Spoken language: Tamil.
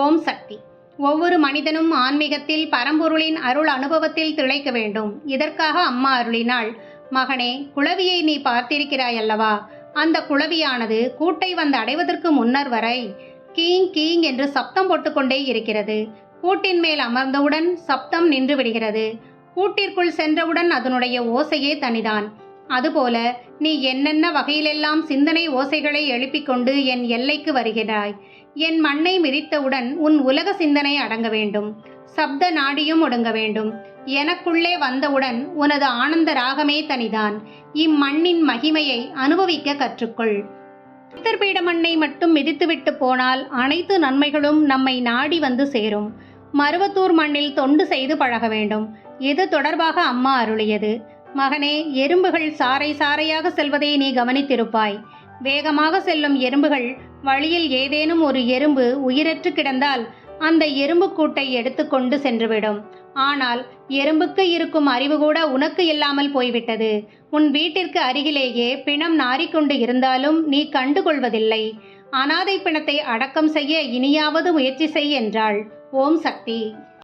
ஓம் சக்தி. ஒவ்வொரு மனிதனும் ஆன்மீகத்தில் பரம்பொருளின் அருள் அனுபவத்தில் திளைக்க வேண்டும். இதற்காக அம்மா அருளினாள் மகனே குளவியை நீ பார்த்திருக்கிறாய் அல்லவா? அந்த குளவியானது கூட்டை வந்து அடைவதற்கு முன்னர் வரை கீங் கீங் என்று சப்தம் போட்டுக்கொண்டே இருக்கிறது. கூட்டின் மேல் அமர்ந்தவுடன் சப்தம் நின்று விடுகிறது. கூட்டிற்குள் சென்றவுடன் அதனுடைய ஓசையே தனிதான். அதுபோல நீ என்னென்ன வகையிலெல்லாம் சிந்தனை ஓசைகளை எழுப்பிக் கொண்டு என் எல்லைக்கு வருகிறாய்? என் மண்ணை மிதித்தவுடன் உன் உலக சிந்தனை அடங்க வேண்டும். சப்த நாடியும் ஒடுங்க வேண்டும். எனக்குள்ளே வந்தவுடன் உனது ஆனந்த ராகமே தனிதான். இம்மண்ணின் மகிமையை அனுபவிக்க கற்றுக்கொள். சித்தர்பீட மண்ணை மட்டும் மிதித்துவிட்டு போனால் அனைத்து நன்மைகளும் நம்மை நாடி வந்து சேரும். மருவத்தூர் மண்ணில் தொண்டு செய்து பழக வேண்டும். இது தொடர்பாக அம்மா அருளியது? மகனே எறும்புகள் சாறை சாறையாக செல்வதை நீ கவனித்திருப்பாய். வேகமாக செல்லும் எறும்புகள் வழியில் ஏதேனும் ஒரு எறும்பு உயிரற்று கிடந்தால் அந்த எறும்பு கூட்டை எடுத்துக்கொண்டு சென்றுவிடும். ஆனால் எறும்புக்கு இருக்கும் அறிவு கூட உனக்கு இல்லாமல் போய்விட்டது. உன் வீட்டிற்கு அருகிலேயே பிணம் நாறிக்கொண்டு இருந்தாலும் நீ கண்டுகொள்வதில்லை. அனாதை பிணத்தை அடக்கம் செய்ய இனியாவது முயற்சி செய் என்றாள். ஓம் சக்தி.